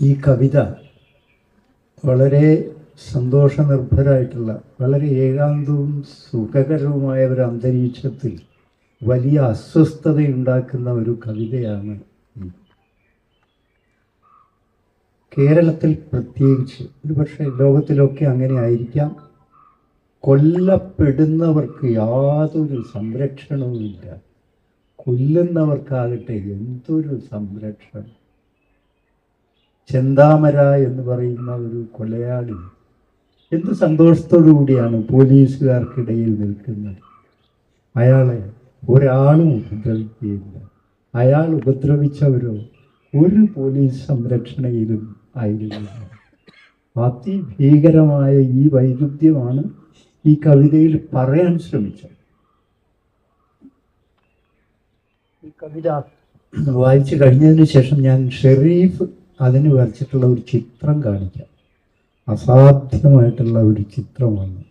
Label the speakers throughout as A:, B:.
A: ഈ കവിത വളരെ സന്തോഷനിർഭരായിട്ടുള്ള വളരെ ഏകാന്തവും സുഖകരവുമായ ഒരു അന്തരീക്ഷത്തിൽ വലിയ അസ്വസ്ഥതയുണ്ടാക്കുന്ന ഒരു കവിതയാണ് കേരളത്തിൽ പ്രത്യേകിച്ച് ഒരുപക്ഷെ ലോകത്തിലൊക്കെ അങ്ങനെ ആയിരിക്കാം. കൊല്ലപ്പെടുന്നവർക്ക് യാതൊരു സംരക്ഷണവുമില്ല. കൊല്ലുന്നവർക്കാകട്ടെ എന്തൊരു സംരക്ഷണം. ചെന്താമര എന്ന് പറയുന്ന ഒരു കൊലയാളി എന്ത് സന്തോഷത്തോടു കൂടിയാണ് പോലീസുകാർക്കിടയിൽ നിൽക്കുന്നത്? അയാളെ ഒരാളും ഉപദ്രവിക്കുകയില്ല. അയാൾ ഉപദ്രവിച്ചവരോ ഒരു പോലീസ് സംരക്ഷണയിലും ആയിരുന്നില്ല. അതിഭീകരമായ ഈ വൈരുദ്ധ്യമാണ് ഈ കവിതയിൽ പറയാൻ ശ്രമിച്ചത്. ഈ കവിത വായിച്ചു കഴിഞ്ഞതിന് ശേഷം ഞാൻ ഷെരീഫ് അതിന് വരച്ചിട്ടുള്ള ഒരു ചിത്രം കാണിക്കാം. അസാധ്യമായിട്ടുള്ള ഒരു ചിത്രമാണ്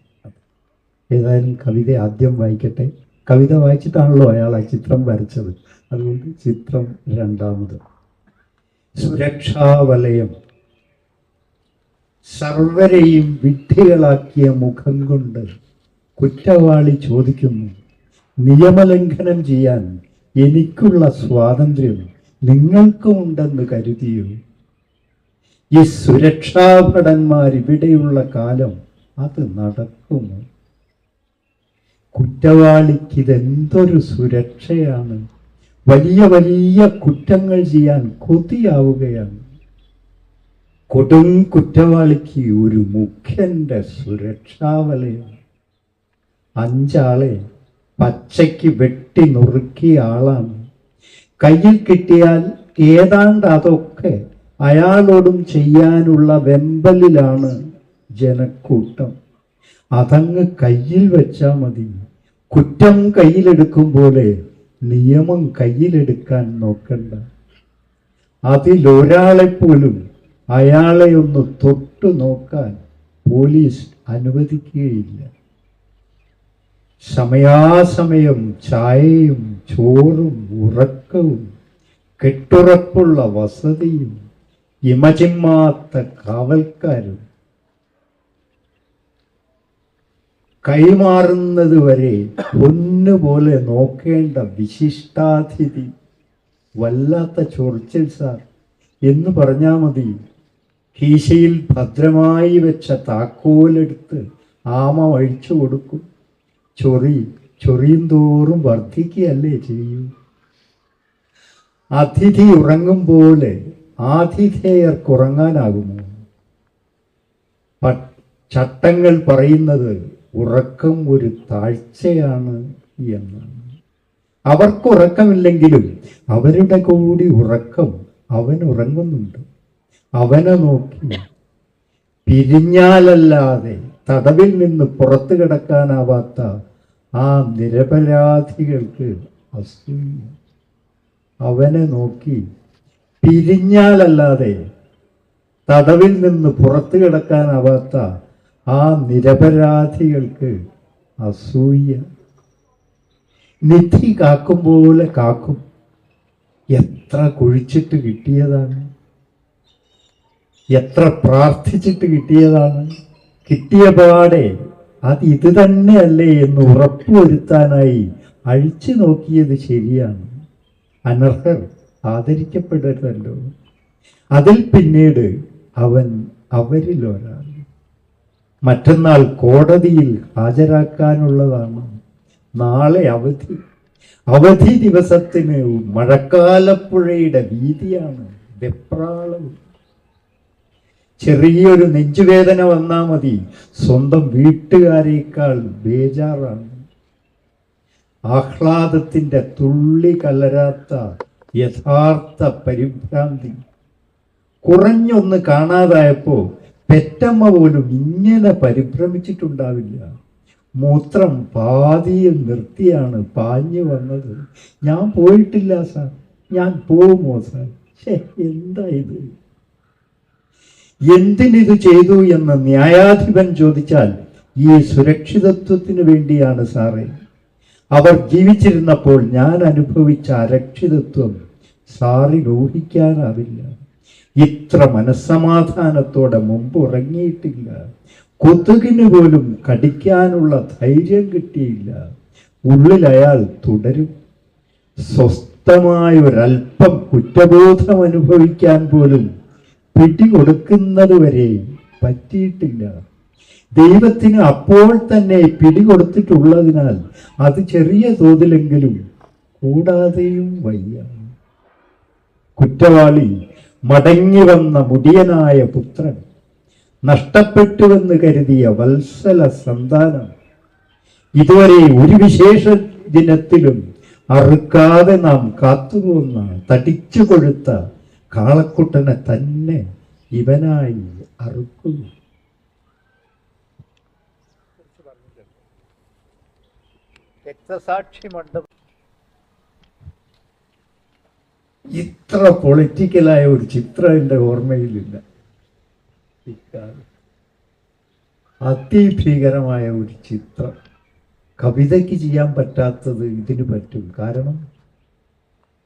A: ഏതായാലും കവിത ആദ്യം വായിക്കട്ടെ. കവിത വായിച്ചിട്ടാണല്ലോ അയാൾ ആ ചിത്രം വരച്ചത്. അതുകൊണ്ട് ചിത്രം രണ്ടാമത്. സുരക്ഷാവലയം. സർവരെയും വിഡ്ഢികളാക്കിയ മുഖം കൊണ്ട് കുറ്റവാളി ചോദിക്കുന്നു നിയമലംഘനം ചെയ്യാൻ എനിക്കുള്ള സ്വാതന്ത്ര്യം നിങ്ങൾക്കുമുണ്ടെന്ന് കരുതിയോ? ഈ സുരക്ഷാഭടന്മാർ ഇവിടെയുള്ള കാലം അത് നടക്കുമോ കുറ്റവാളിക്ക് ഇതെന്തൊരു സുരക്ഷയാണ്. വലിയ വലിയ കുറ്റങ്ങൾ ചെയ്യാൻ കൊതിയാവുകയാണ്. കൊടും കുറ്റവാളിക്ക് ഒരു മുഖ്യന്റെ സുരക്ഷാവലയം അഞ്ചാളെ പച്ചയ്ക്ക് വെട്ടി നുറുക്കിയ ആളാണ്. കയ്യിൽ കിട്ടിയാൽ ഏതാണ്ട് അതൊക്കെ അയാളോടും ചെയ്യാനുള്ള വെമ്പലിലാണ് ജനക്കൂട്ടം. അതങ്ങ് കയ്യിൽ വെച്ചാൽ മതി. കുറ്റം കയ്യിലെടുക്കും പോലെ നിയമം കയ്യിലെടുക്കാൻ നോക്കണ്ട. അതിലൊരാളെപ്പോലും അയാളെ ഒന്ന് തൊട്ടു നോക്കാൻ പോലീസ് അനുവദിക്കുകയില്ല. സമയാസമയം ചായയും ചോറും ഉറക്കവും കെട്ടുറപ്പുള്ള വസതിയും ഇമചിമ്മാത്ത കാവൽക്കാരും കൈമാറുന്നത് വരെ പൊന്നുപോലെ നോക്കേണ്ട വിശിഷ്ടാതിഥി വല്ലാത്ത ചൊറിച്ചിൽ സാർ. എന്ന് പറഞ്ഞാൽ മതി. കീശയിൽ ഭദ്രമായി വെച്ച താക്കോലെടുത്ത് ആമ അഴിച്ചു കൊടുക്കും. ചൊറി ചൊറിയും തോറും വർദ്ധിക്കുകയല്ലേ ചെയ്യൂ. അതിഥി ഉറങ്ങും പോലെ ആതിഥേയർക്ക് കുറങ്ങാനാകുമോ ചട്ടങ്ങൾ പറയുന്നത് ഉറക്കം ഒരു താഴ്ചയാണ് എന്നാണ്. അവർക്കുറക്കമില്ലെങ്കിലും അവരുടെ കൂടി ഉറക്കം അവൻ ഉറങ്ങുന്നുണ്ട് അവനെ നോക്കി പിരിഞ്ഞാലല്ലാതെ തടവിൽ നിന്ന് പുറത്തു കിടക്കാനാവാത്ത ആ നിരപരാധികൾക്ക് അസൂയ. അവനെ നോക്കി പിരിഞ്ഞാലല്ലാതെ തടവിൽ നിന്ന് പുറത്തു കിടക്കാനാവാത്ത ആ നിരപരാധികൾക്ക് അസൂയ. നിധി കാക്കും പോലെ കാക്കും. എത്ര കുഴിച്ചിട്ട് കിട്ടിയതാണ്? എത്ര പ്രാർത്ഥിച്ചിട്ട് കിട്ടിയതാണ്? കിട്ടിയ പാടെ അത് ഇത് തന്നെയല്ലേ എന്ന് ഉറപ്പുവരുത്താനായി അഴിച്ചു നോക്കിയത് ശരിയാണ്. അനർഹർ ആദരിക്കപ്പെടരുതല്ലോ. അതിൽ പിന്നീട് അവൻ അവരിൽ ഒരാൾ. മറ്റന്നാൾ കോടതിയിൽ ഹാജരാക്കാനുള്ളതാണ് നാളെ അവധി. അവധി ദിവസത്തിന് മഴക്കാലപ്പുഴയുടെ വീതിയാണ് വെപ്രാളവും. ചെറിയൊരു നെഞ്ചുവേദന വന്നാൽ മതി. സ്വന്തം വീട്ടുകാരേക്കാൾ ബേജാറാണ്. ആഹ്ലാദത്തിന്റെ തുള്ളി കലരാത്ത യഥാർത്ഥ പരിഭ്രാന്തി. കുറഞ്ഞൊന്ന് കാണാതായപ്പോ പെറ്റമ്മ പോലും ഇങ്ങനെ പരിഭ്രമിച്ചിട്ടുണ്ടാവില്ല. മൂത്രം പാതിയിൽ നിർത്തിയാണ് പാഞ്ഞു വന്നത്. ഞാൻ പോയിട്ടില്ല സാർ. ഞാൻ പോകുമോ സാർ? ഷേ എന്താ ഇത്? എന്തിനിത് ചെയ്തു എന്ന് ന്യായാധിപൻ ചോദിച്ചാൽ ഈ സുരക്ഷിതത്വത്തിന് വേണ്ടിയാണ് സാറേ. അവർ ജീവിച്ചിരുന്നപ്പോൾ ഞാൻ അനുഭവിച്ച അരക്ഷിതത്വം സാറിന് ഊഹിക്കാനാവില്ല ഇത്ര മനസ്സമാധാനത്തോടെ മുമ്പ് ഉറങ്ങിയിട്ടില്ല കൊതുകിന് പോലും കടിക്കാനുള്ള ധൈര്യം കിട്ടിയില്ല. ഉള്ളിൽ അയാൾ തുടരും. സ്വസ്ഥമായ ഒരല്പം കുറ്റബോധം അനുഭവിക്കാൻ പോലും പിടികൊടുക്കുന്നത് വരെ പറ്റിയിട്ടില്ല. ദൈവത്തിന് അപ്പോൾ തന്നെ പിടികൊടുത്തിട്ടുള്ളതിനാൽ അത് ചെറിയ തോതിലെങ്കിലും കൂടാതെയും വയ്യ. കുറ്റവാളി മടങ്ങി വന്ന മുടിയനായ പുത്രൻ നഷ്ടപ്പെട്ടുവെന്ന് കരുതിയ വത്സല സന്താനം. ഇതുവരെ ഒരു വിശേഷ ദിനത്തിലും അറുക്കാതെ നാം കാത്തുപോന്ന തടിച്ചു കൊഴുത്ത കാളക്കുട്ടനെ തന്നെ ഇവനായി അറുക്കുന്നു.
B: രക്തസാക്ഷി മണ്ഡപം
A: ഇത്ര പൊളിറ്റിക്കലായ ഒരു ചിത്രം എന്റെ ഓർമ്മയിലില്ല. അതിഭീകരമായ ഒരു ചിത്രം. കവിതയ്ക്ക് ചെയ്യാൻ പറ്റാത്തത് ഇതിന് പറ്റും. കാരണം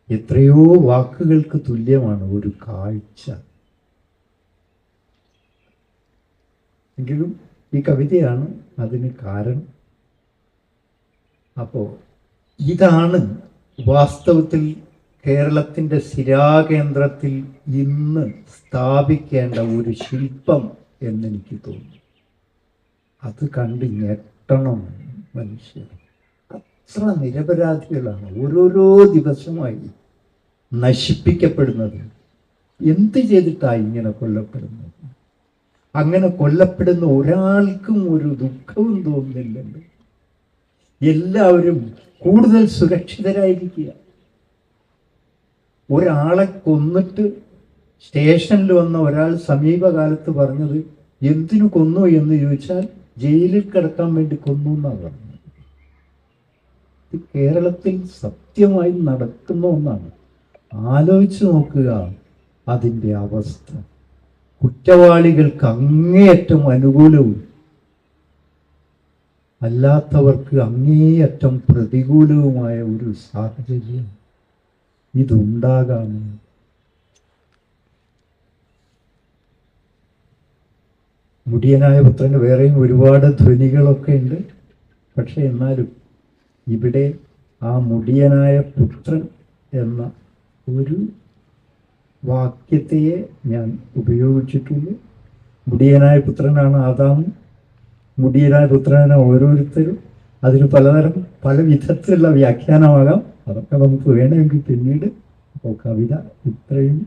A: എത്രയോ വാക്കുകൾക്ക് തുല്യമാണ് ഒരു കാഴ്ച. എങ്കിലും ഈ കവിതയാണ് അതിന് കാരണം. അപ്പോൾ ഇതാണ് വാസ്തവത്തിൽ കേരളത്തിന്റെ ശിരാകേന്ദ്രത്തിൽ ഇന്ന് സ്ഥാപിക്കേണ്ട ഒരു ശില്പം എന്നെനിക്ക് തോന്നി അത് കണ്ട് ഞെട്ടണം മനുഷ്യർ. അത്ര നിരപരാധികളാണ് ഓരോരോ ദിവസമായി നശിപ്പിക്കപ്പെടുന്നത്. എന്ത് ചെയ്തിട്ടാണ് ഇങ്ങനെ കൊല്ലപ്പെടുന്നത്? അങ്ങനെ കൊല്ലപ്പെടുന്ന ഒരാൾക്കും ഒരു ദുഃഖവും തോന്നുന്നില്ലല്ലോ. എല്ലാവരും കൂടുതൽ സുരക്ഷിതരായിരിക്കുക. ഒരാളെ കൊന്നിട്ട് സ്റ്റേഷനിൽ വന്ന ഒരാൾ സമീപകാലത്ത് പറഞ്ഞത് എന്തിനു കൊന്നു എന്ന് ചോദിച്ചാൽ ജയിലിൽ കിടക്കാൻ വേണ്ടി കൊന്നു എന്നാണ് പറഞ്ഞത്. ഇത് കേരളത്തിൽ സത്യമായി നടക്കുന്ന ഒന്നാണ്. ആലോചിച്ച് നോക്കുക അതിന്റെ അവസ്ഥ. കുറ്റവാളികൾക്ക് അങ്ങേയറ്റം അനുകൂലവും അല്ലാത്തവർക്ക് അങ്ങേയറ്റം പ്രതികൂലവുമായ ഒരു സാഹചര്യം. ഇതുണ്ടാകാമോ? മുടിയനായ പുത്രന് വേറെയും ഒരുപാട് ധ്വനികളൊക്കെ ഉണ്ട്. പക്ഷെ എന്നാലും ഇവിടെ ആ മുടിയനായ പുത്രൻ എന്ന ഒരു വാക്യത്തെയെ ഞാൻ ഉപയോഗിച്ചിട്ടുള്ളൂ മുടിയനായ പുത്രനാണ് ആദാമും. മുടിയനായ പുത്രനാണ് ഓരോരുത്തരും. അതിന് പലതരം പല വിധത്തിലുള്ള വ്യാഖ്യാനമാകാം. അതൊക്കെ നമുക്ക് വേണമെങ്കിൽ പിന്നീട് അപ്പോൾ കവിത ഇത്രയും